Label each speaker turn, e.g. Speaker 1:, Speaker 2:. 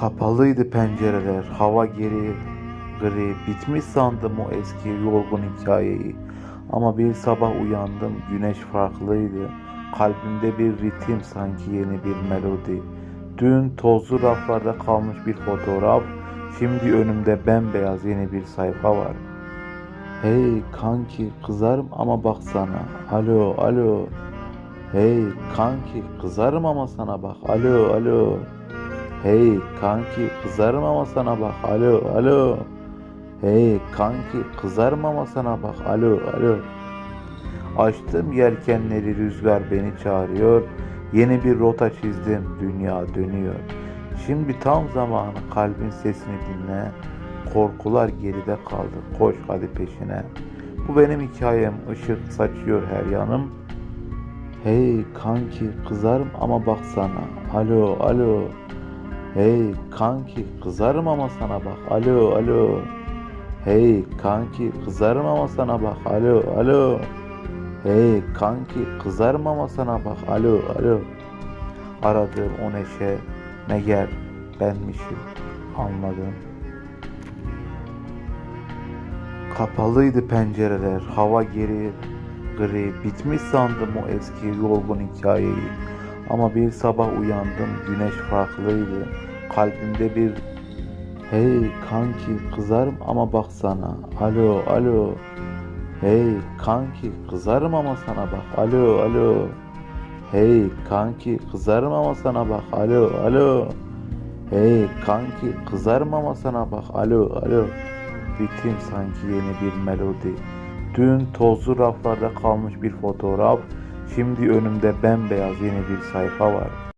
Speaker 1: Kapalıydı pencereler, hava geri, gri, bitmiş sandım o eski yorgun hikayeyi. Ama bir sabah uyandım, güneş farklıydı. Kalbimde bir ritim sanki yeni bir melodi. Dün tozlu raflarda kalmış bir fotoğraf, şimdi önümde bembeyaz yeni bir sayfa var. Hey kanki kızarım ama baksana. Alo alo. Hey kanki kızarım ama sana bak. Alo alo. Hey kanki kızarım ama sana bak. Alo alo. Hey kanki kızarım ama sana bak. Alo alo. Açtım yelkenleri rüzgar beni çağırıyor. Yeni bir rota çizdim dünya dönüyor. Şimdi tam zamanı kalbin sesini dinle. Korkular geride kaldı. Koş hadi peşine. Bu benim hikayem. ışık saçıyor her yanım. Hey kanki kızarım ama baksana. Alo alo. Hey kanki kızarım ama sana bak. Alo alo. Hey kanki kızarım ama sana bak. Alo alo. Hey kanki kızarım ama sana bak. Alo alo. Aradığım o neşe meğer benmişim. Anladım. Kapalıydı pencereler, hava geri, gri, bitmiş sandım o eski yorgun hikayeyi. Ama bir sabah uyandım, güneş farklıydı. Kalbimde bir Hey kanki kızarım ama baksana. Alo alo. Hey kanki kızarım ama sana bak. Alo alo. Hey kanki kızarım ama sana bak. Alo alo. Hey kanki kızarım ama sana bak. Alo alo. Ritim sanki yeni bir melodi. Dün tozlu raflarda kalmış bir fotoğraf. Şimdi önümde bembeyaz yeni bir sayfa var.